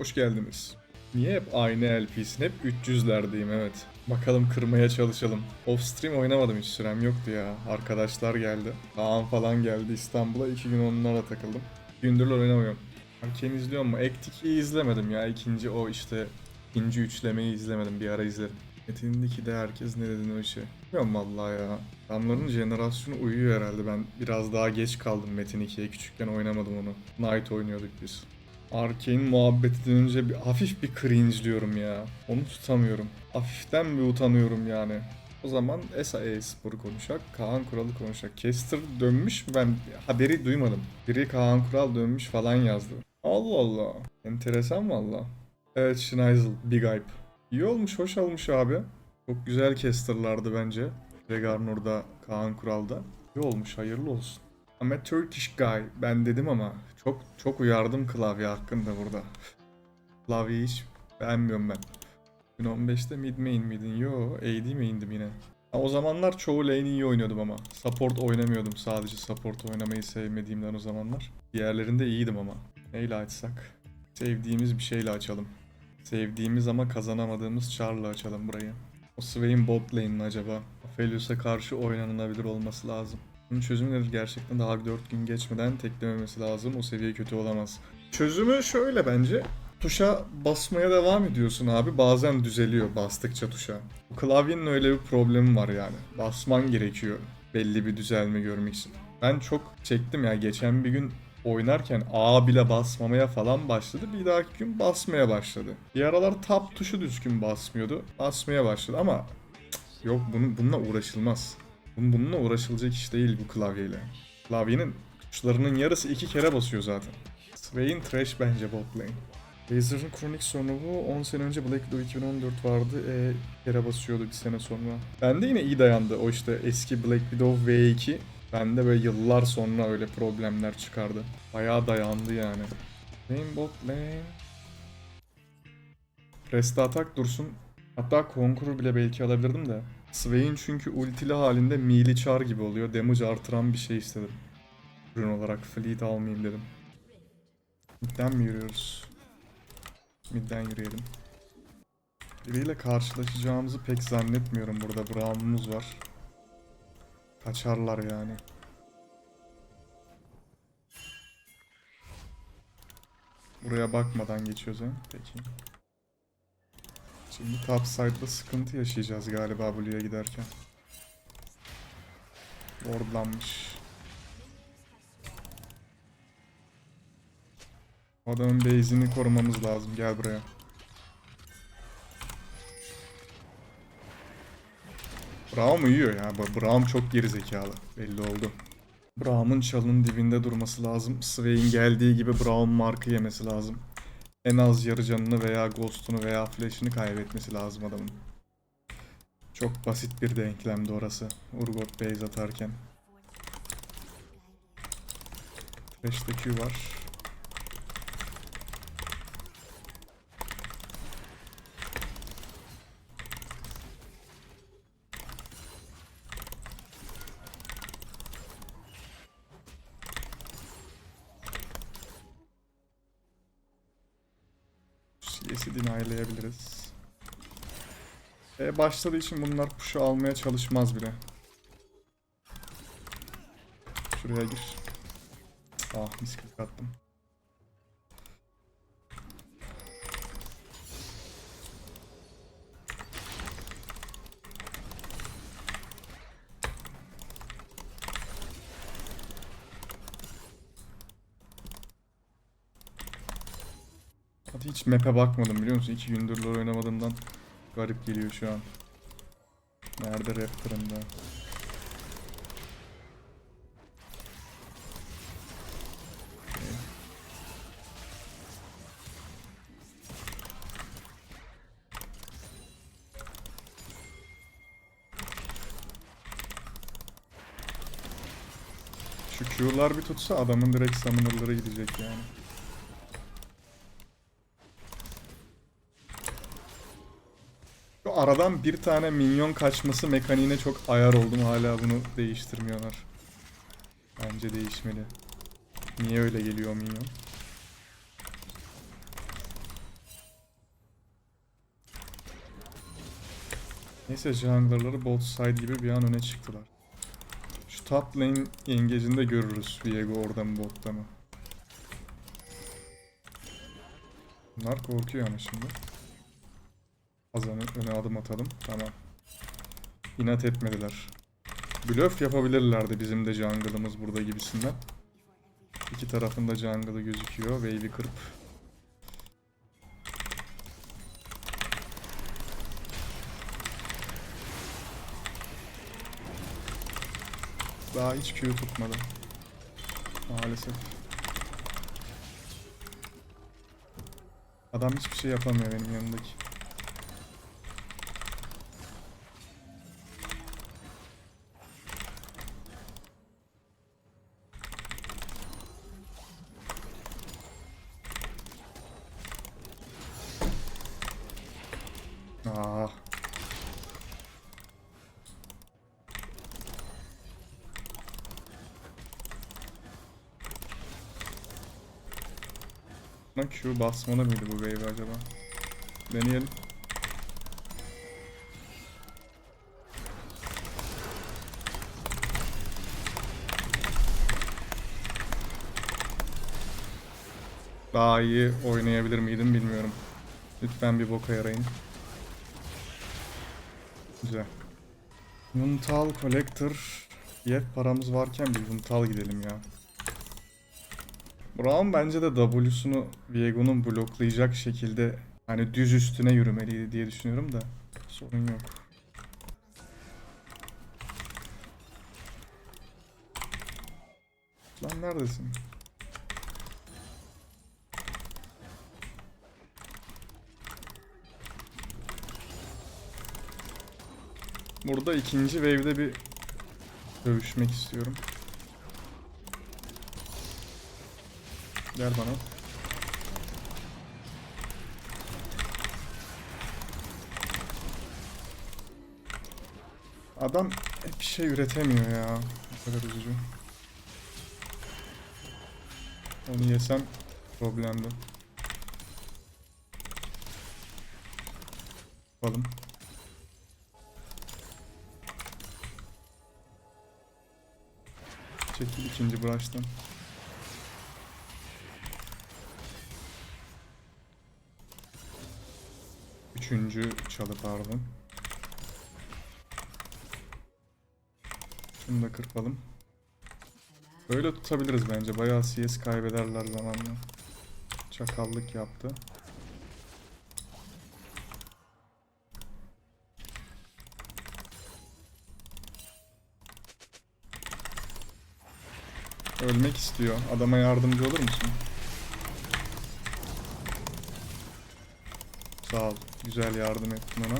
Hoş geldiniz. Niye hep aynı LP'sin? Hep 300'lerdeyim evet. Bakalım kırmaya çalışalım. Off stream oynamadım hiç sürem yoktu ya. Arkadaşlar geldi. Kaan falan geldi İstanbul'a. iki gün onlarla takıldım. Gündürler oynamıyorum. Arcane izliyor mu? Act 2'yi izlemedim ya. İkinci o işte ikinci üçlemeyi izlemedim. Bir ara izlerim. Metin 2'de herkes ne dediğini o işe. Bilmiyorum vallahi ya. Adamların jenerasyonu uyuyor herhalde. Ben biraz daha geç kaldım Metin 2'ye. Küçükken oynamadım onu. Night oynuyorduk biz. Arkane muhabbeti dönünce bir hafif bir cringe'liyorum ya. Onu tutamıyorum. Hafiften bir utanıyorum yani. O zaman SAE Spor'u konuşak, Kaan Kural'ı konuşak. Caster dönmüş mü ben haberi duymadım. Biri Kaan Kural dönmüş falan yazdı. Allah Allah. Enteresan valla. Evet Schneisel, Big Hype. İyi olmuş, hoş olmuş abi. Çok güzel casterlardı bence. Regarnor'da, Kaan Kural'da. İyi olmuş, hayırlı olsun. I'm a Turkish guy. Ben dedim ama çok çok uyardım klavye hakkında burada. Klavyeyi hiç beğenmiyorum ben. 2015'te mid main miydin? Yo AD main'dim yine. Ha, o zamanlar çoğu lane iyi oynuyordum ama. Support oynamıyordum sadece support oynamayı sevmediğimden o zamanlar. Diğerlerinde iyiydim ama. Neyle açsak? Sevdiğimiz bir şeyle açalım. Sevdiğimiz ama kazanamadığımız char'la açalım burayı. O Swain bot lane mi acaba? Aphelios'a karşı oynanılabilir olması lazım. Bunun çözümü nedir? Gerçekten daha 4 gün geçmeden teklememesi lazım. O seviye kötü olamaz. Çözümü şöyle bence. Tuşa basmaya devam ediyorsun abi. Bazen düzeliyor bastıkça tuşa. Klavyenin öyle bir problemi var yani. Basman gerekiyor belli bir düzelme görmek için. Ben çok çektim ya. Geçen bir gün oynarken A bile basmamaya falan başladı. Bir dahaki gün basmaya başladı. Bir aralar tab tuşu düzgün basmıyordu. Basmaya başladı ama cık, yok bunun, bununla uğraşılmaz. Bunun, bununla uğraşılacak iş değil bu klavyeyle. Klavyenin tuşlarının yarısı iki kere basıyor zaten. Swain trash bence bot lane. Razer'ın kronik sorunu bu. 10 sene önce Black Widow 2014 vardı. E, kere basıyordu bir sene sonra. Bende yine iyi dayandı. O işte eski Black Widow V2. Bende böyle yıllar sonra öyle problemler çıkardı. Bayağı dayandı yani. Lane bot lane. Rest atak dursun. Hatta Conqueror bile belki alabilirdim de. Swain çünkü ultili halinde melee char gibi oluyor. Damage artıran bir şey istedim. Ürün olarak fleet almayayım dedim. Midden mi yürüyoruz? Midden yürüyelim. Biriyle karşılaşacağımızı pek zannetmiyorum burada. Brown'umuz var. Kaçarlar yani. Buraya bakmadan geçiyoruz ha. Peki. Şimdi top side'da sıkıntı yaşayacağız galiba Blue'ya giderken. Wardlanmış. Adamın base'ini korumamız lazım. Gel buraya. Braum uyuyor ya. Braum çok geri zekalı. Belli oldu. Braum'un çalının dibinde durması lazım. Swain geldiği gibi Braum markı yemesi lazım. En az yarı canını veya ghost'unu veya flash'ını kaybetmesi lazım adamın. Çok basit bir denklemdi orası. Urgot base atarken. Flash'te Q var. E, başladığı için bunlar push'u almaya çalışmaz bile. Şuraya gir. Ah misklik attım. Hiç map'e bakmadım biliyor musun? İki gündür LoL oynamadığımdan garip geliyor şu an. Nerede Raptor'ın da? Okey. Şu Q'lar bir tutsa adamın direkt summoner'ları gidecek yani. aradan bir tane minyon kaçması mekaniğine çok ayar oldum. Hala bunu değiştirmiyorlar. Bence değişmeli. Niye öyle geliyor minyon? Neyse junglerları bot side gibi bir an öne çıktılar. Şu top lane yengecinde görürüz Viego orada mı botta mı. Bunlar korkuyor ama şimdi. Azanı öne adım atalım. Tamam. İnat etmediler. Blöf yapabilirlerdi bizim de jungle'ımız burada gibisinden. İki tarafında jungle'ı gözüküyor. Wave'i kırıp Daha hiç Q tutmadı. Maalesef. Adam hiçbir şey yapamıyor benim yanındaki. Aa. Buna Q basmalı mıydı bu wave acaba? Deneyelim. Daha iyi oynayabilir miydim bilmiyorum. Lütfen bir boka yarayın. Güzel. Yuntal Collector. Yet paramız varken bir Yuntal gidelim ya. Brown bence de W'sunu Viego'nun bloklayacak şekilde hani düz üstüne yürümeliydi diye düşünüyorum da sorun yok. Lan neredesin? Burada ikinci wave'de bir dövüşmek istiyorum. Gel bana. Adam bir şey üretemiyor ya. Ne kadar üzücü. Onu yesem problemdi. Yapalım. İkinci brush'tan. Üçüncü çalı pardon. Şunu da kırpalım. Böyle tutabiliriz bence. Bayağı CS kaybederler zamanla. Çakallık yaptı. Ölmek istiyor. Adama yardımcı olur musun? Sağ ol. Güzel yardım ettin ona.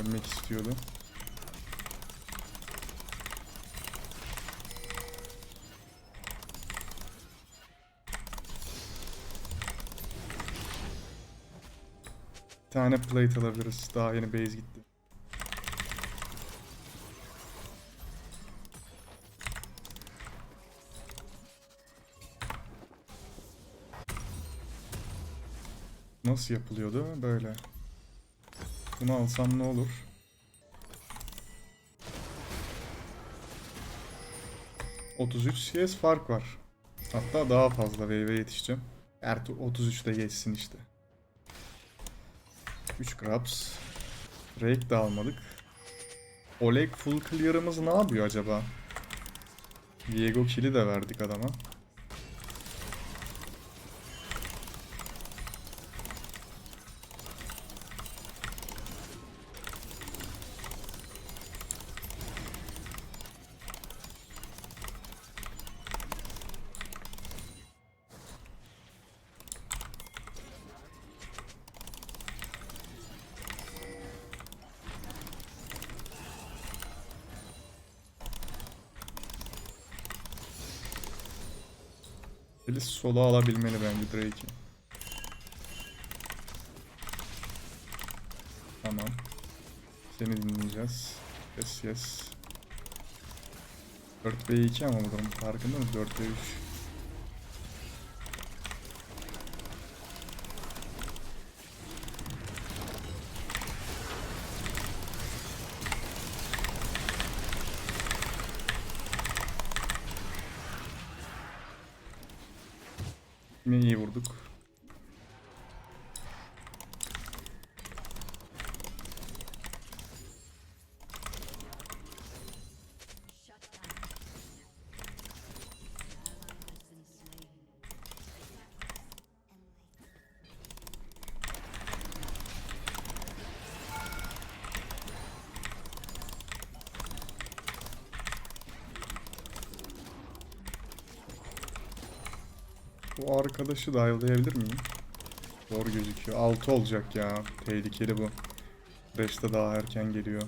Ölmek istiyordu. Bir tane plate alabiliriz. Daha yeni base gitti. Nasıl yapılıyordu? Böyle. Bunu alsam ne olur? ...33 CS fark var. Hatta daha fazla wave'e yetişeceğim. Ertuğ 33'te geçsin işte. 3 grabs. Rake de almadık. Oleg full clear'ımız ne yapıyor acaba? Diego kill'i de verdik adama. Feliz solo alabilmeli bence Drake'i. Tamam. Seni dinleyeceğiz. Yes yes. 4 v 2 ama bu durum farkında mı? 4 v 3. mi? İyi vurduk. Bu arkadaşı dive'layabilir miyim? Zor gözüküyor. 6 olacak ya. Tehlikeli bu. Reşte daha erken geliyor.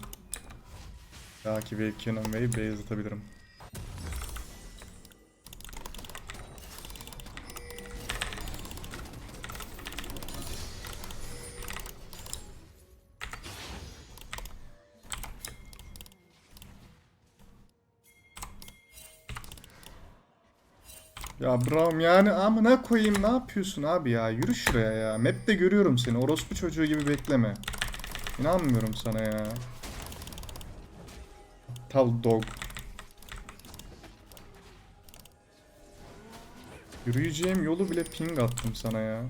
Belki Wave Cannon Wave base atabilirim. Ya Braum yani amına koyayım ne yapıyorsun abi ya? Yürü şuraya ya. Map'te görüyorum seni. Orospu çocuğu gibi bekleme. İnanmıyorum sana ya. Aptal dog. Yürüyeceğim yolu bile ping attım sana ya.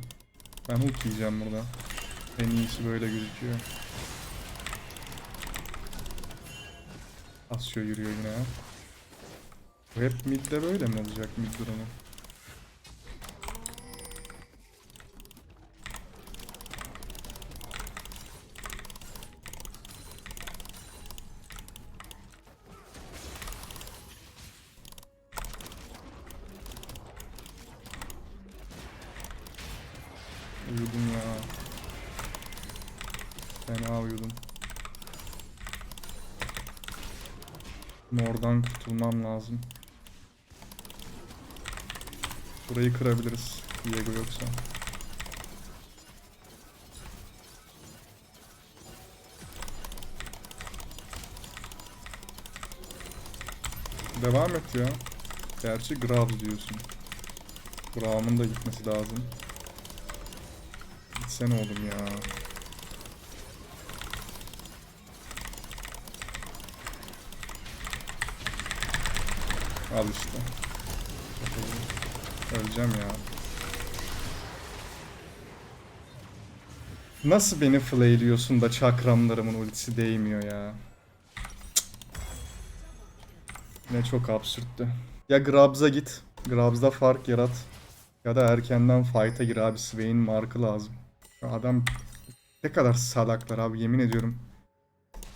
Ben hook yiyeceğim burada. En iyisi böyle gözüküyor. Asyo yürüyor yine. Ya hep midde böyle mi olacak mid durumu? Uyudum ya. Fena uyudum. Mordan kurtulmam lazım. Burayı kırabiliriz. Diego yoksa. Devam et ya. Gerçi Graves diyorsun. Graves'ın da gitmesi lazım. Gitsene oğlum ya. Al işte. Öleceğim ya. Nasıl beni flayliyorsun da çakramlarımın ultisi değmiyor ya. Ne çok absürttü. Ya Grabs'a git. Grabs'da fark yarat. Ya da erkenden fight'a gir abi. Swain markı lazım. Adam ne kadar salaklar abi yemin ediyorum.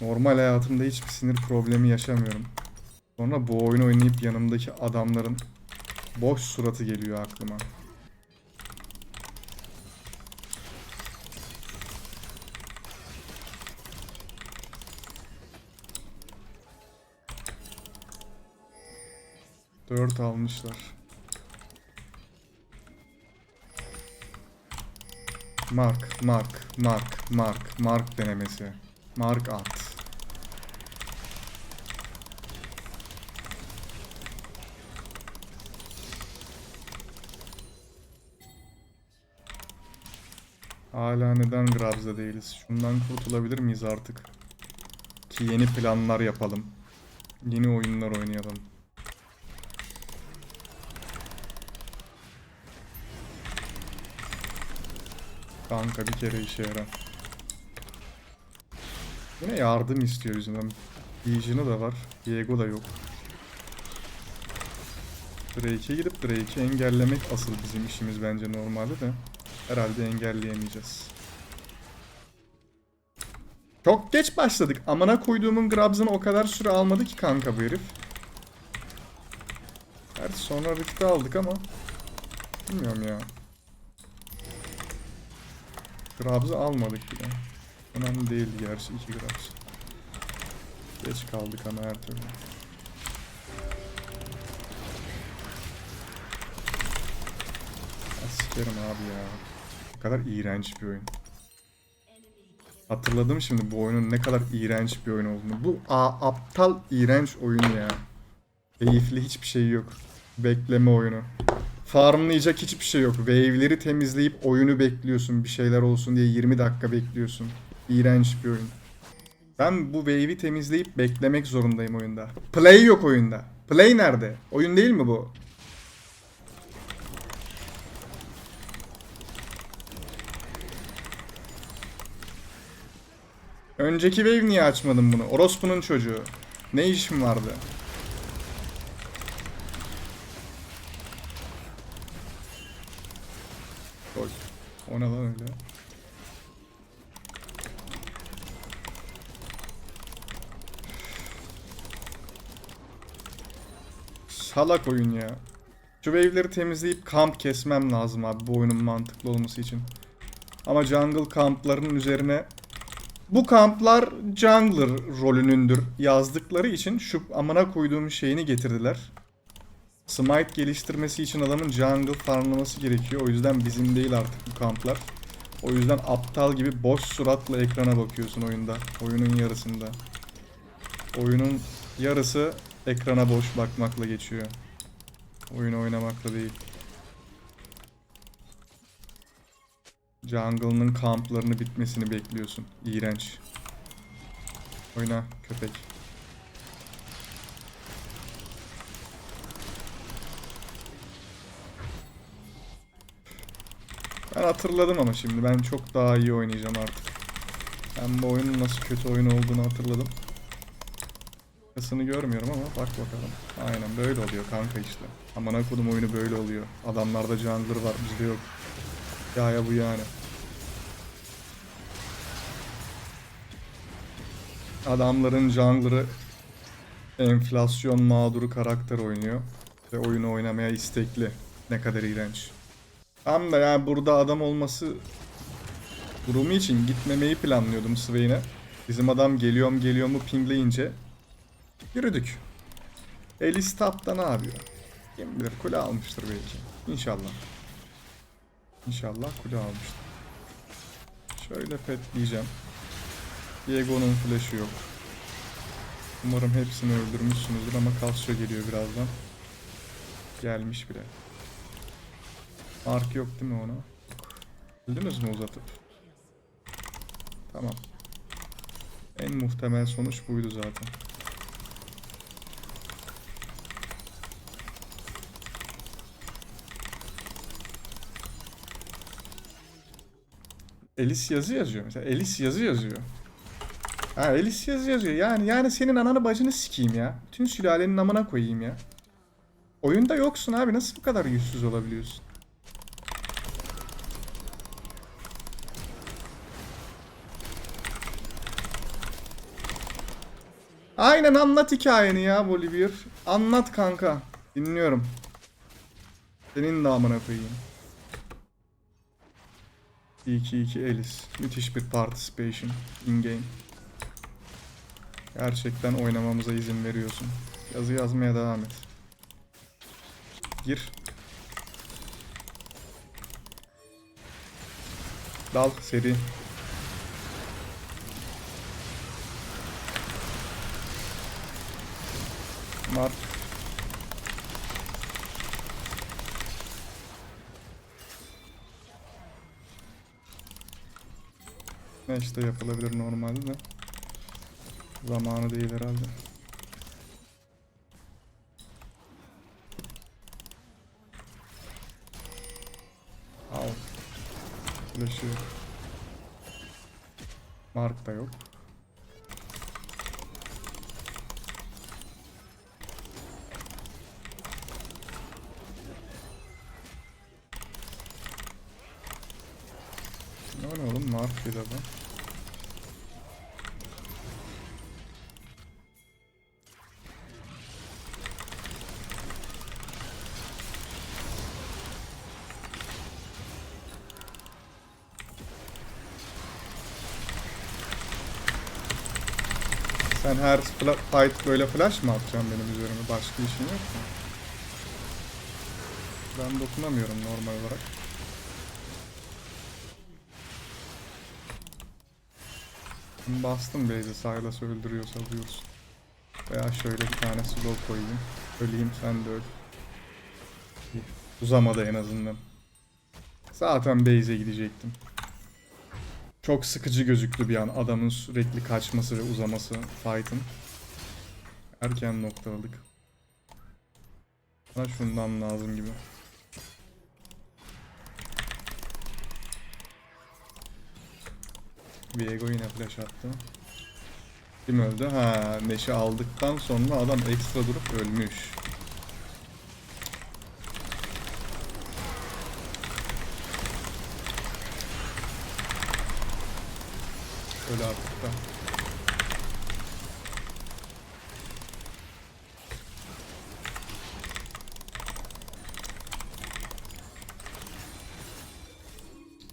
Normal hayatımda hiçbir sinir problemi yaşamıyorum. Sonra bu oyunu oynayıp yanımdaki adamların boş suratı geliyor aklıma. Dört almışlar. Mark, Mark, Mark, Mark, Mark denemesi. Mark at. Hala neden Grabs'da değiliz? Şundan kurtulabilir miyiz artık? Ki yeni planlar yapalım. Yeni oyunlar oynayalım. Kanka bir kere işe yarar. Yine yardım istiyor yüzünden. Legion'ı da var. Diego da yok. Drake'e gidip Drake'i engellemek asıl bizim işimiz bence normalde de. Herhalde engelleyemeyeceğiz. Çok geç başladık. Amına koyduğumun Grabs'ını o kadar süre almadı ki kanka bu herif. Gerçi sonra rütbe aldık ama. Bilmiyorum ya. Grabs'ı almadık bile. Önemli değildi gerçi 2 Grabs. Geç kaldık ama her türlü. Sikerim abi ya. Kadar iğrenç bir oyun. Hatırladım şimdi bu oyunun ne kadar iğrenç bir oyun olduğunu. Bu a, aptal iğrenç oyun ya. Keyifli hiçbir şey yok. Bekleme oyunu. Farmlayacak hiçbir şey yok. Wave'leri temizleyip oyunu bekliyorsun. Bir şeyler olsun diye 20 dakika bekliyorsun. İğrenç bir oyun. Ben bu wave'i temizleyip beklemek zorundayım oyunda. Play yok oyunda. Play nerede? Oyun değil mi bu? Önceki wave niye açmadın bunu? Orospu'nun çocuğu. Ne işim vardı? Koy. O ne lan öyle? Salak oyun ya. Şu wave'leri temizleyip kamp kesmem lazım abi bu oyunun mantıklı olması için. Ama jungle kamplarının üzerine bu kamplar jungler rolünündür yazdıkları için şu amına koyduğum şeyini getirdiler. Smite geliştirmesi için adamın jungle farmlaması gerekiyor. O yüzden bizim değil artık bu kamplar. O yüzden aptal gibi boş suratla ekrana bakıyorsun oyunda. Oyunun yarısında. Oyunun yarısı ekrana boş bakmakla geçiyor. Oyun oynamakla değil. Jungle'ın kamplarını bitmesini bekliyorsun. İğrenç. Oyna köpek. Ben hatırladım ama şimdi ben çok daha iyi oynayacağım artık. Ben bu oyunun nasıl kötü oyun olduğunu hatırladım. Arkasını görmüyorum ama bak bakalım. Aynen böyle oluyor kanka işte. Amına kodum oyunu böyle oluyor. Adamlarda jungler var bizde yok. Hikaye bu yani. Adamların jungler'ı enflasyon mağduru karakter oynuyor. Ve oyunu oynamaya istekli. Ne kadar iğrenç. Tam da yani burada adam olması durumu için gitmemeyi planlıyordum Swain'e. Bizim adam geliyorum geliyor mu pingleyince yürüdük. Elis tapta ne yapıyor? Kim bilir kule almıştır belki. İnşallah. İnşallah kule almıştır. Şöyle petleyeceğim. Diego'nun flash'ı yok. Umarım hepsini öldürmüşsünüzdür ama Cassio geliyor birazdan. Gelmiş bile. Mark yok değil mi ona? Öldünüz mü uzatıp? Tamam. En muhtemel sonuç buydu zaten. Elis yazı yazıyor mesela. Elis yazı yazıyor. Ha Elis yazı yazıyor. Yani yani senin ananı bacını sikeyim ya. Bütün sülalenin amına koyayım ya. Oyunda yoksun abi. Nasıl bu kadar yüzsüz olabiliyorsun? Aynen anlat hikayeni ya Bolivir. Anlat kanka. Dinliyorum. Senin de amına koyayım. 2-2 Elis. Müthiş bir participation in game. Gerçekten oynamamıza izin veriyorsun. Yazı yazmaya devam et. Gir. Dal seri. Mark. Ne işte yapılabilir normalde de. Zamanı değil herhalde. Al. Flash'ı yok. Mark da yok. Bir adam. Sen her fight böyle flash mı atacaksın benim üzerime? Başka işin yok mu? Ben dokunamıyorum normal olarak. Bastım base'e Silas öldürüyorsa buyursun. Veya şöyle bir tane slow koyayım. Öleyim sen de öl. Uzamadı en azından. Zaten base'e gidecektim. Çok sıkıcı gözüktü bir an adamın sürekli kaçması ve uzaması fight'ın. Erken noktaladık. Bana şundan lazım gibi. Viego yine flash attı. Kim öldü? Ha, Neşe aldıktan sonra adam ekstra durup ölmüş. Öyle artık da.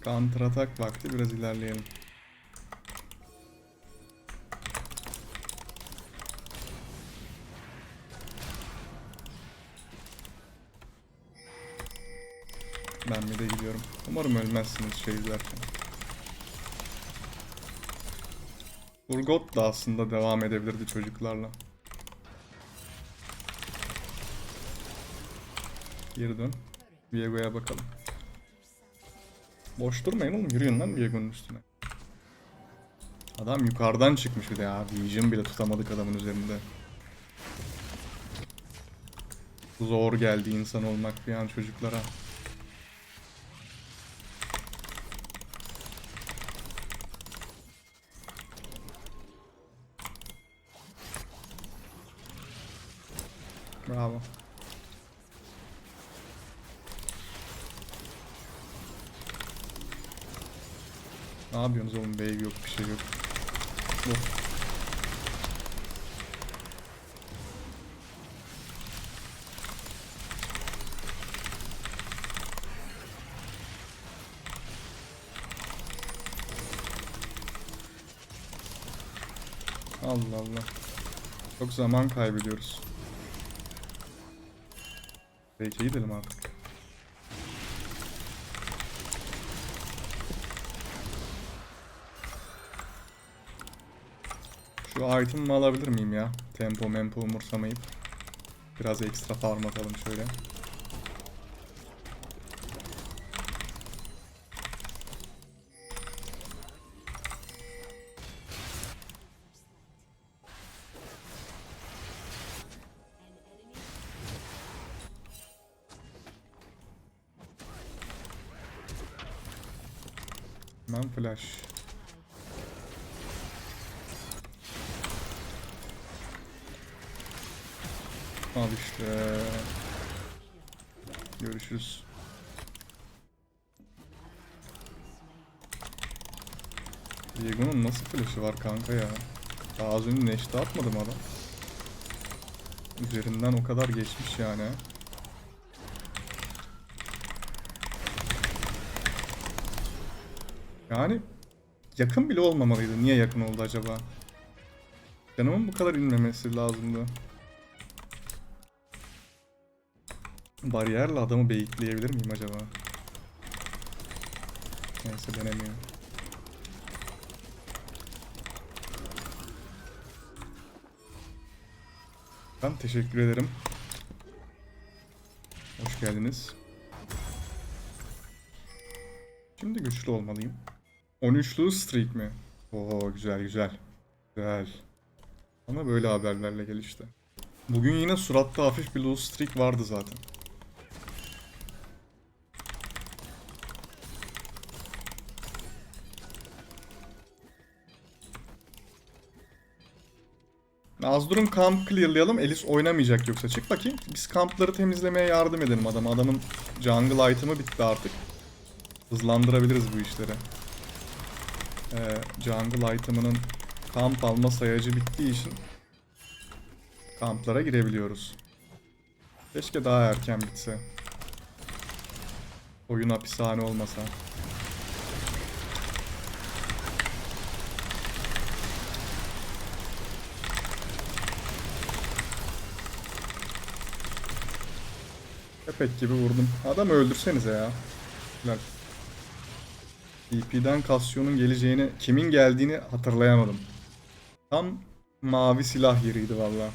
Counter atak vakti biraz ilerleyelim. Umarım ölmezsiniz şey izlerken. Urgot da aslında devam edebilirdi çocuklarla. Geri dön. Viego'ya bakalım. Boş durmayın oğlum yürüyün lan Viego'nun üstüne. Adam yukarıdan çıkmış bir de ya. Vision bile tutamadık adamın üzerinde. Zor geldi insan olmak bir an çocuklara. Bravo. Ne yapıyorsunuz oğlum? Wave yok, bir şey yok. Of. Allah Allah. Çok zaman kaybediyoruz. Belki gidelim artık. Şu item'ımı alabilir miyim ya? Tempo mempo umursamayıp. Biraz ekstra farm atalım şöyle. Flash. Al işte. Görüşürüz. Diego'nun nasıl flash'ı var kanka ya? Daha az önce neşte atmadım adam. Üzerinden o kadar geçmiş yani. Yani yakın bile olmamalıydı. Niye yakın oldu acaba? Canımın bu kadar inmemesi lazımdı. Bariyerle adamı beyitleyebilir miyim acaba? Neyse denemiyor. Ben teşekkür ederim. Hoş geldiniz. Şimdi güçlü olmalıyım. 13'lü streak mi? Oo güzel güzel. Güzel. Ama böyle haberlerle gel işte. Bugün yine suratta hafif bir low streak vardı zaten. Nazdur'un kamp clearlayalım. Elis oynamayacak yoksa. Çık bakayım. Biz kampları temizlemeye yardım edelim adama. Adamın jungle item'ı bitti artık. Hızlandırabiliriz bu işleri. Ee, jungle item'ının kamp alma sayacı bittiği için kamplara girebiliyoruz. Keşke daha erken bitse. Oyun hapishane olmasa. Köpek gibi vurdum. Adamı öldürsenize ya. Güzel. DP'den Cassio'nun geleceğini, kimin geldiğini hatırlayamadım. Tam mavi silah yeriydi valla.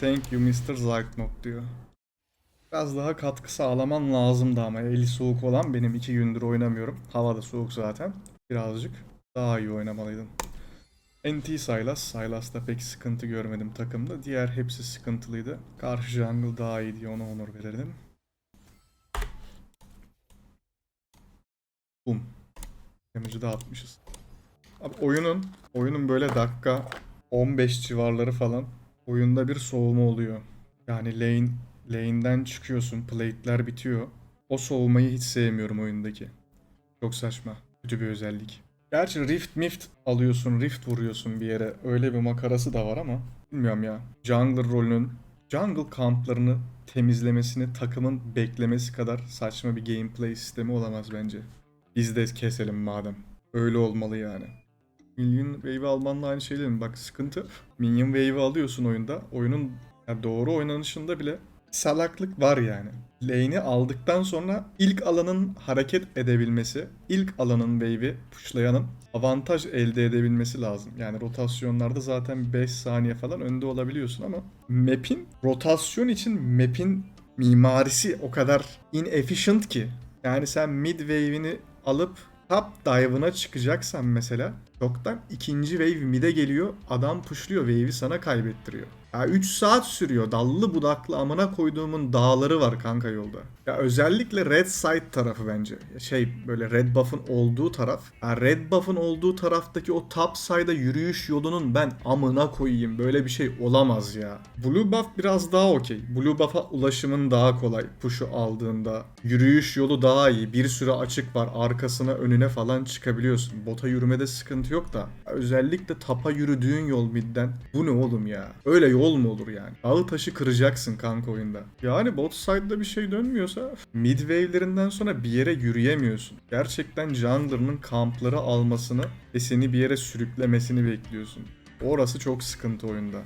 Thank you Mr. Zeitnot diyor. Biraz daha katkı sağlaman lazımdı ama eli soğuk olan benim iki gündür oynamıyorum. Hava da soğuk zaten. Birazcık daha iyi oynamalıydın. NT Sylas. Sylas'ta pek sıkıntı görmedim takımda. Diğer hepsi sıkıntılıydı. Karşı jungle daha iyi diye ona onur verirdim. Bum. Damage'ı da atmışız. Abi oyunun oyunun böyle dakika 15 civarları falan oyunda bir soğuma oluyor. Yani lane lane'den çıkıyorsun, plate'ler bitiyor. O soğumayı hiç sevmiyorum oyundaki. Çok saçma. Kötü bir özellik. Gerçi Rift Mift alıyorsun, Rift vuruyorsun bir yere. Öyle bir makarası da var ama bilmiyorum ya. Jungler rolünün jungle kamplarını temizlemesini takımın beklemesi kadar saçma bir gameplay sistemi olamaz bence. Biz de keselim madem. Öyle olmalı yani. Minion Wave'i almanla aynı şey değil mi? Bak sıkıntı. Minion Wave'i alıyorsun oyunda. Oyunun ya doğru oynanışında bile salaklık var yani. Lane'i aldıktan sonra ilk alanın hareket edebilmesi, ilk alanın wave'i pushlayanın avantaj elde edebilmesi lazım. Yani rotasyonlarda zaten 5 saniye falan önde olabiliyorsun ama map'in rotasyon için map'in mimarisi o kadar inefficient ki. Yani sen mid wave'ini alıp top dive'ına çıkacaksan mesela çoktan ikinci wave mid'e geliyor adam pushluyor wave'i sana kaybettiriyor. Ya 3 saat sürüyor. Dallı budaklı amına koyduğumun dağları var kanka yolda. Ya özellikle red side tarafı bence. Şey böyle red buff'ın olduğu taraf. Ya red buff'ın olduğu taraftaki o top side'a yürüyüş yolunun ben amına koyayım. Böyle bir şey olamaz ya. Blue buff biraz daha okey. Blue buff'a ulaşımın daha kolay. Push'u aldığında. Yürüyüş yolu daha iyi. Bir sürü açık var. Arkasına önüne falan çıkabiliyorsun. Bota yürümede sıkıntı yok da. Özellikle tapa yürüdüğün yol midden. Bu ne oğlum ya? Öyle yol mu olur yani? Dağı taşı kıracaksın kanka oyunda. Yani bot side'da bir şey dönmüyorsa mid wave'lerinden sonra bir yere yürüyemiyorsun. Gerçekten jungler'ın kampları almasını ve seni bir yere sürüklemesini bekliyorsun. Orası çok sıkıntı oyunda.